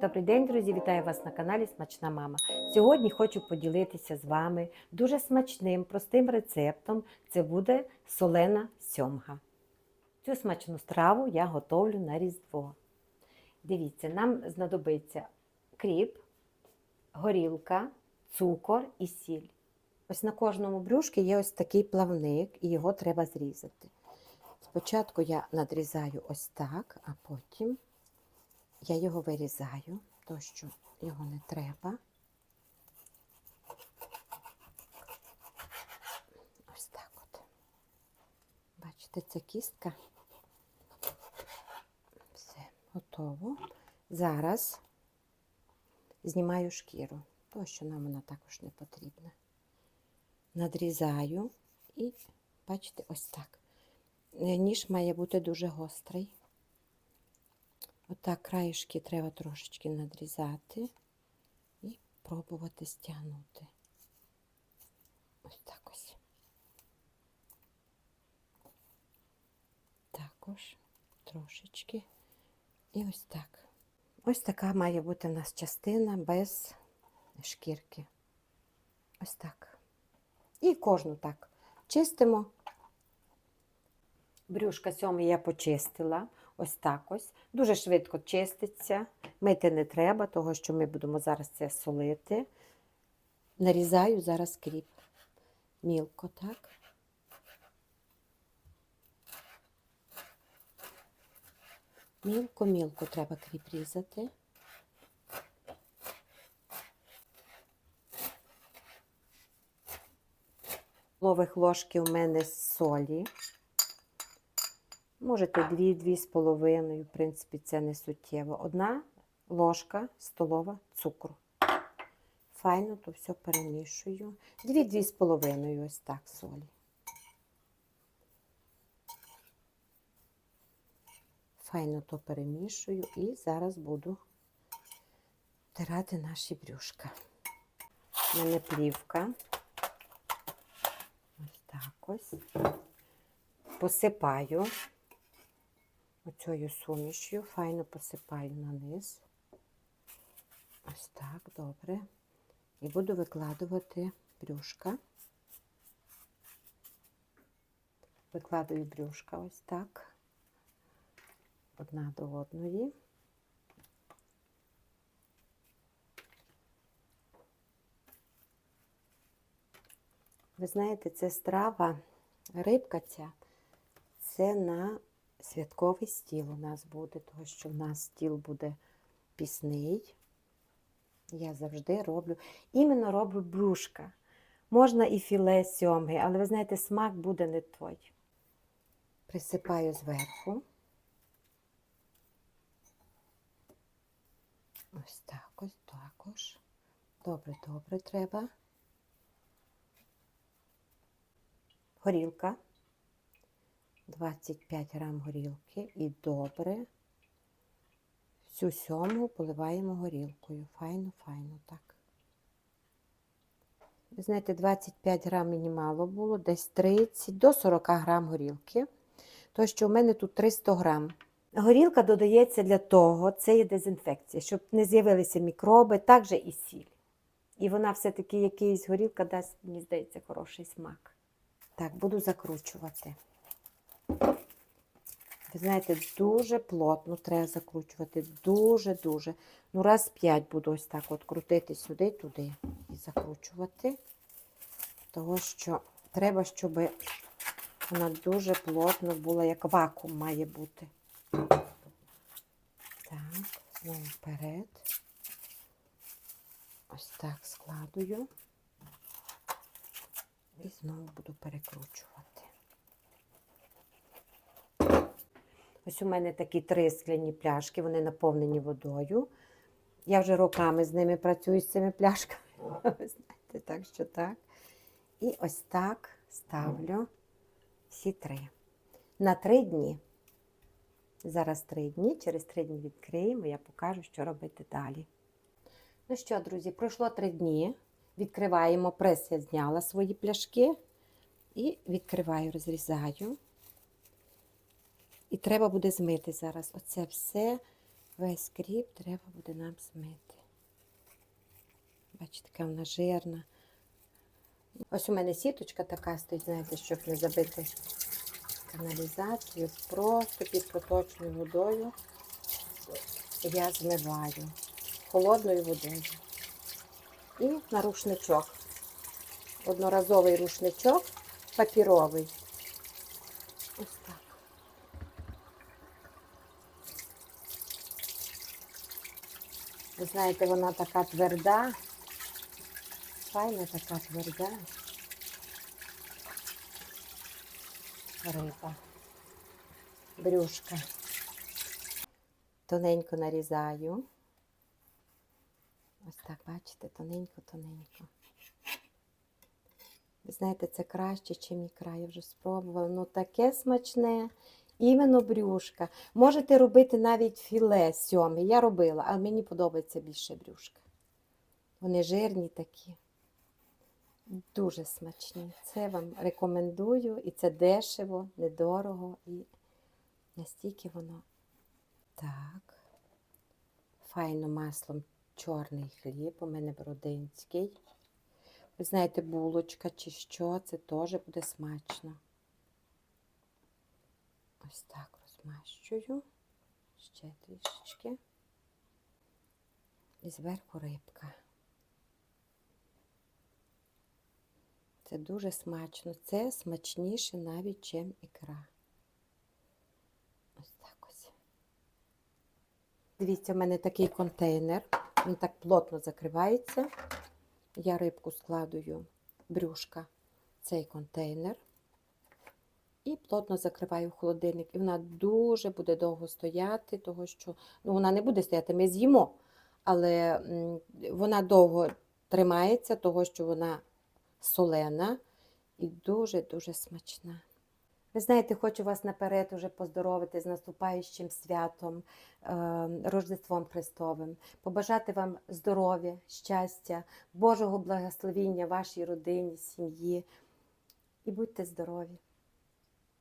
Добрий день, друзі! Вітаю вас на каналі Смачна Мама. Сьогодні хочу поділитися з вами дуже смачним, простим рецептом. Це буде солена сьомга. Цю смачну страву я готовлю на Різдво. Дивіться, нам знадобиться кріп, горілка, цукор і сіль. Ось на кожному брюшки є ось такий плавник, і його треба зрізати. Спочатку я надрізаю ось так, а потім я його вирізаю, то що його не треба. Ось так от. Бачите, це кістка. Все, готово. Зараз знімаю шкіру, то що нам вона також не потрібна. Надрізаю і, бачите, ось так. Ніж має бути дуже гострий. Отак краєшки треба трошечки надрізати і пробувати стягнути. Ось так ось. Також трошечки. І ось так. Ось така має бути в нас частина без шкірки. Ось так. І кожну так. Чистимо. Брюшка сьомий я почистила. Ось так ось. Дуже швидко чиститься. Мити не треба, того що ми будемо зараз це солити. Нарізаю зараз кріп. Мілко, так. Мілко-мілко треба кріп різати. Лових ложки у мене солі. Можете дві-дві з половиною, в принципі, це не суттєво. Одна ложка столова цукру. Файно то все перемішую. Дві-дві з половиною ось так солі. Файно то перемішую і зараз буду втирати наші брюшка. У мене плівка. Ось так ось. Посипаю оцею сумішю, файно посипаю на низ. Ось так, добре. І буду викладувати брюшка. Викладаю брюшка ось так, одна до одної. Ви знаєте, це страва, рибка ця, це на святковий стіл у нас буде, тому що в нас стіл буде пісний. Я завжди роблю. Іменно роблю брюшка. Можна і філе сьомги, але ви знаєте, смак буде не той. Присипаю зверху. Ось так ось також. Добре, добре треба. Горілка. 25 грам горілки і добре всю сьому поливаємо горілкою. Файно, файно так. Ви знаєте, 25 грам мені мало було, десь 30 до 40 грам горілки. То, що в мене тут 300 грам. Горілка додається для того, це є дезінфекція, щоб не з'явилися мікроби, також і сіль. І вона все-таки якийсь горілка дасть, мені здається, хороший смак. Так, буду закручувати. Ви знаєте, дуже плотно треба закручувати. Дуже-дуже. Ну, раз п'ять буду ось так от крутити сюди, туди і закручувати. Того, що треба, щоб вона дуже плотно була, як вакуум має бути. Так, знову вперед. Ось так складую. І знову буду перекручувати. Ось у мене такі три скляні пляшки, вони наповнені водою. Я вже роками з ними працюю з цими пляшками. Ви знаєте, так що так. І ось так ставлю всі три. На три дні. Зараз три дні, через три дні відкриємо, я покажу, що робити далі. Ну що, друзі, пройшло три дні. Відкриваємо прес, я зняла свої пляшки і відкриваю, розрізаю. І треба буде змити зараз оце все Весь кріп треба буде нам змити. Бачите, яка вона жирна. Ось у мене сіточка така стоїть, знаєте, щоб не забити каналізацію. Просто під проточною водою я змиваю холодною водою. І на рушничок. Одноразовий рушничок папіровий. Ось так. Ви знаєте, вона така тверда. Файна така тверда. Риба. Брюшка. Тоненько нарізаю. Ось так, бачите, тоненько-тоненько. Ви знаєте, це краще, ніж ікра. Я вже спробувала. Ну таке смачне. Іменно брюшка. Можете робити навіть філе сьоме. Я робила, але мені подобається більше брюшка. Вони жирні такі. Дуже смачні. Це вам рекомендую. І це дешево, недорого. І настільки воно так. Файно маслом чорний хліб. У мене бродинський. Ви знаєте, булочка чи що, це теж буде смачно. Ось так розмащую. Ще трішечки. І зверху рибка. Це дуже смачно. Це смачніше навіть, чим ікра. Ось так ось. Дивіться, у мене такий контейнер. Він так плотно закривається. Я рибку складую брюшка в цей контейнер і плотно закриваю холодильник. І вона дуже буде довго стояти, того що ну, вона не буде стояти, ми з'їмо, але вона довго тримається, того що вона солена і дуже-дуже смачна. Ви знаєте, хочу вас наперед уже поздоровити з наступаючим святом, е, Рождеством Христовим, побажати вам здоров'я, щастя, Божого благословіння вашій родині, сім'ї. І будьте здорові!